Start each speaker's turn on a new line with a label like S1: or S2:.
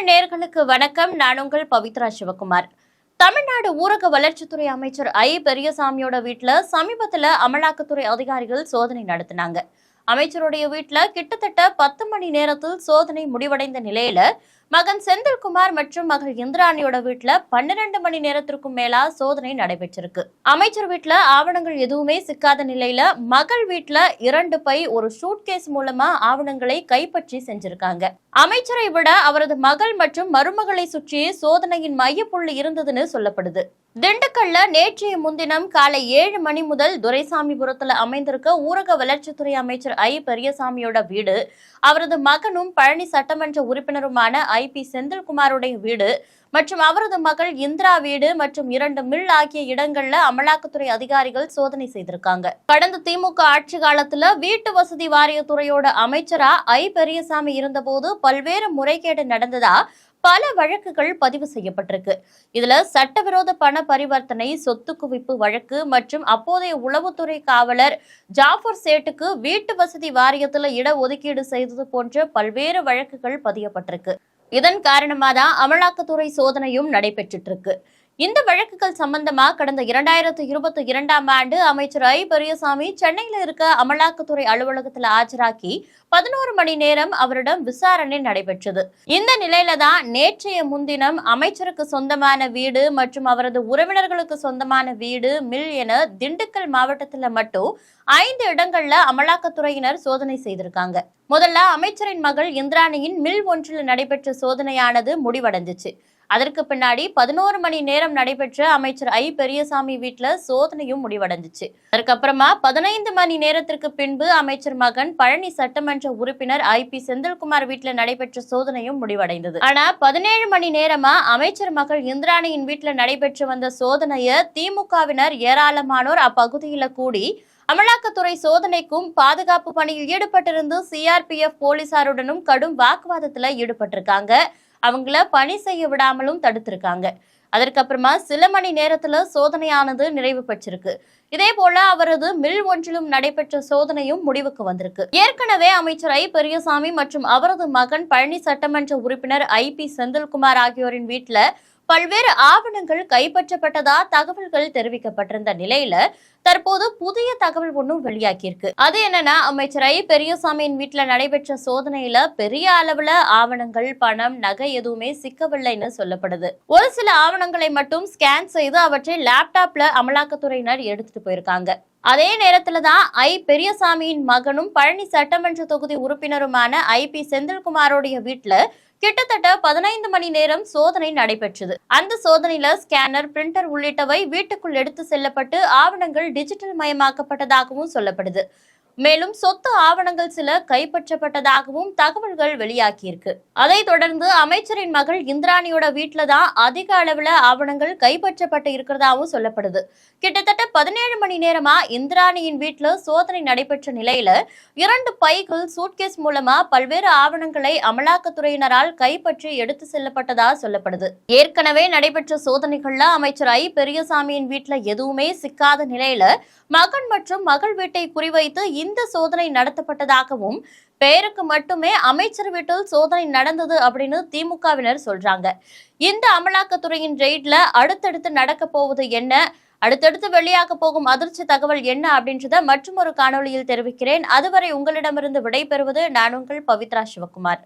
S1: நேயர்களுக்கு வணக்கம். நான் உங்கள் பவித்ரா சிவகுமார். தமிழ்நாடு ஊரக வளர்ச்சித்துறை அமைச்சர் ஐ. பெரியசாமியோட வீட்டில் சமீபத்தில் அமலாக்கத்துறை அதிகாரிகள் சோதனை நடத்தினாங்க. அமைச்சருடைய வீட்டுல கிட்டத்தட்ட பத்து மணி நேரத்தில் சோதனை முடிவடைந்த நிலையில மகன் செந்தில்குமார் மற்றும் மகள் இந்திராணியோட வீட்டுல பன்னிரண்டு மணி நேரத்திற்கும் மேலா சோதனை நடைபெற்றிருக்கு. அமைச்சர் வீட்டுல ஆவணங்கள் எதுவுமே சிக்காத நிலையில மகள் வீட்டுல இரண்டு பை ஒரு சூட்கேஸ் மூலமா ஆவணங்களை கைப்பற்றி செஞ்சிருக்காங்க. அமைச்சரை விட அவரது மகள் மற்றும் மருமகளை சுற்றியே சோதனையின் மையப்புள்ளி இருந்ததுன்னு சொல்லப்படுது. திண்டுக்கல்ல நேற்றைய முன்தினம் காலை ஏழு மணி முதல் துரைசாமிபுரத்துல அமைந்திருக்க ஊரக வளர்ச்சித்துறை அமைச்சர் ஐ பெரியசாமியோட வீடு அவரது மகனும் பழனி சட்டமன்ற உறுப்பினருமான ஐ பி செந்தில்குமாருடைய வீடு மற்றும் அவரது மகள் இந்திரா வீடு மற்றும் இரண்டு மில் ஆகிய இடங்கள்ல அமலாக்கத்துறை அதிகாரிகள் சோதனை செய்திருக்காங்க. கடந்த திமுக ஆட்சி காலத்துல வீட்டு வசதி வாரியத்துறையோட அமைச்சரா ஐ பெரியசாமி இருந்தபோது பல்வேறு முறைகேடு நடந்ததா பல வழக்குகள் பதிவு செய்யப்பட்டிருக்கு. இதுல சட்டவிரோத பண பரிவர்த்தனை சொத்து குவிப்பு வழக்கு மற்றும் அப்போதைய உளவுத்துறை காவலர் ஜாஃபர் சேட்டுக்கு வீட்டு வசதி வாரியத்துல இட ஒதுக்கீடு செய்தது போன்ற பல்வேறு வழக்குகள் பதியப்பட்டிருக்கு. இதன் காரணமாக தான் அமலாக்கத்துறை சோதனையும் நடைபெற்றுட்டு இருக்கு. இந்த வழக்குகள் சம்பந்தமா கடந்த இரண்டாயிரத்து இருபத்தி இரண்டாம் ஆண்டு அமைச்சர் ஐ. பெரியசாமி சென்னையில இருக்க அமலாக்கத்துறை அலுவலகத்தில் ஆஜராக்கி பதினோரு மணி நேரம் அவரிடம் விசாரணை நடைபெற்றது. இந்த நிலையில தான் நேற்றைய முன்தினம் அமைச்சருக்கு சொந்தமான வீடு மற்றும் அவரது உறவினர்களுக்கு சொந்தமான வீடு மில் என திண்டுக்கல் மாவட்டத்தில் மட்டும் ஐந்து இடங்கள்ல அமலாக்கத்துறையினர் சோதனை செய்திருக்காங்க. முதல்ல அமைச்சரின் மகள் இந்திராணியின் மில் ஒன்றில் நடைபெற்ற சோதனையானது முடிவடைஞ்சிச்சு. அதற்கு பின்னாடி பதினோரு மணி நேரம் நடைபெற்ற அமைச்சர் ஐ பெரியசாமி வீட்டுல சோதனையும் முடிவடைஞ்சிச்சு. அதுக்கப்புறமா பதினைந்து மணி நேரத்திற்கு பின்பு அமைச்சர் மகன் பழனி சட்டமன்ற உறுப்பினர் ஐ பி செந்தில்குமார் வீட்டுல நடைபெற்ற சோதனையும் முடிவடைந்தது. ஆனா பதினேழு மணி நேரமா அமைச்சர் மகள் இந்திராணியின் வீட்டுல நடைபெற்று வந்த சோதனையை திமுகவினர் ஏராளமானோர் அப்பகுதியில கூடி அமலாக்கத்துறை சோதனைக்கும் பாதுகாப்பு பணியில் ஈடுபட்டிருந்து சிஆர்பிஎஃப் போலீசாருடனும் கடும் வாக்குவாதத்துல ஈடுபட்டிருக்காங்க. அவங்கள பணி செய்ய விடாமலும் தடுத்திருக்காங்க. அதற்கப்புறமா சில மணி நேரத்துல சோதனையானது நிறைவு பெற்றிருக்கு. இதே போல அவரது மில் ஒன்றிலும் நடைபெற்ற சோதனையும் முடிவுக்கு வந்திருக்கு. ஏற்கனவே அமைச்சர் ஐ. பெரியசாமி மற்றும் அவரது மகன் பழனி சட்டமன்ற உறுப்பினர் ஐ. பி. செந்தில்குமார் ஆகியோரின் வீட்டில் பல்வேறு ஆவணங்கள் கைப்பற்றப்பட்டதா தகவல்கள் தெரிவிக்கப்பட்டிருந்த நிலையில தற்போது புதிய தகவல் ஒன்றும் வெளியாகியிருக்கு. அது என்னன்னா அமைச்சர் ஐ பெரியசாமியின் வீட்டுல நடைபெற்ற சோதனையில பெரிய அளவுல ஆவணங்கள் பணம் நகை எதுவுமே சிக்கவில்லைன்னு சொல்லப்படுது. ஒரு சில ஆவணங்களை மட்டும் ஸ்கேன் செய்து அவற்றை லேப்டாப்ல அமலாக்கத்துறையினர் எடுத்துட்டு போயிருக்காங்க. அதே நேரத்துல தான் ஐ பெரியசாமியின் மகனும் பழனி சட்டமன்ற தொகுதி உறுப்பினருமான ஐ பி செந்தில்குமாரோடைய வீட்டுல கிட்டத்தட்ட பதினைந்து மணி நேரம் சோதனை நடைபெற்றது. அந்த சோதனையில ஸ்கேனர் பிரிண்டர் உள்ளிட்டவை வீட்டுக்குள் எடுத்து செல்லப்பட்டு ஆவணங்கள் டிஜிட்டல் மயமாக்கப்பட்டதாகவும் சொல்லப்படுது. மேலும் சொத்து ஆவணங்கள் சில கைப்பற்றப்பட்டதாகவும் தகவல்கள் வெளியாகியிருக்கு. அதைத் தொடர்ந்து அமைச்சரின் மகள் இந்திராணியோட வீட்டில தான் அதிக அளவுல ஆவணங்கள் கைப்பற்றப்பட்டு இருக்கிறதாவும் சொல்லப்படுது. கிட்டத்தட்ட பதினேழு மணி நேரமா இந்திராணியின் வீட்டுல சோதனை நடைபெற்ற நிலையில இரண்டு பைகள் சூட்கேஸ் மூலமா பல்வேறு ஆவணங்களை அமலாக்கத்துறையினரால் கைப்பற்றி எடுத்து செல்லப்பட்டதா சொல்லப்படுது. ஏற்கனவே நடைபெற்ற சோதனைகள்ல அமைச்சர் ஐ. பெரியசாமியின் வீட்டுல எதுவுமே சிக்காத நிலையில மகன் மற்றும் மகள் வீட்டை குறிவைத்து இந்த சோதனை நடத்தப்பட்டதாகவும் பெயருக்கு மட்டுமே அமைச்சர் வீட்டில் சோதனை நடந்தது அப்படின்னு திமுகவினர் சொல்றாங்க. இந்த அமலாக்கத்துறையின் ரெய்ட்ல அடுத்தடுத்து நடக்க போவது என்ன? அடுத்தடுத்து வெளியாக போகும் அதிர்ச்சி தகவல் என்ன அப்படின்றத மற்றும் ஒரு காணொளியில் தெரிவிக்கிறேன். அதுவரை உங்களிடமிருந்து விடைபெறுவது நான் உங்கள் பவித்ரா சிவகுமார்.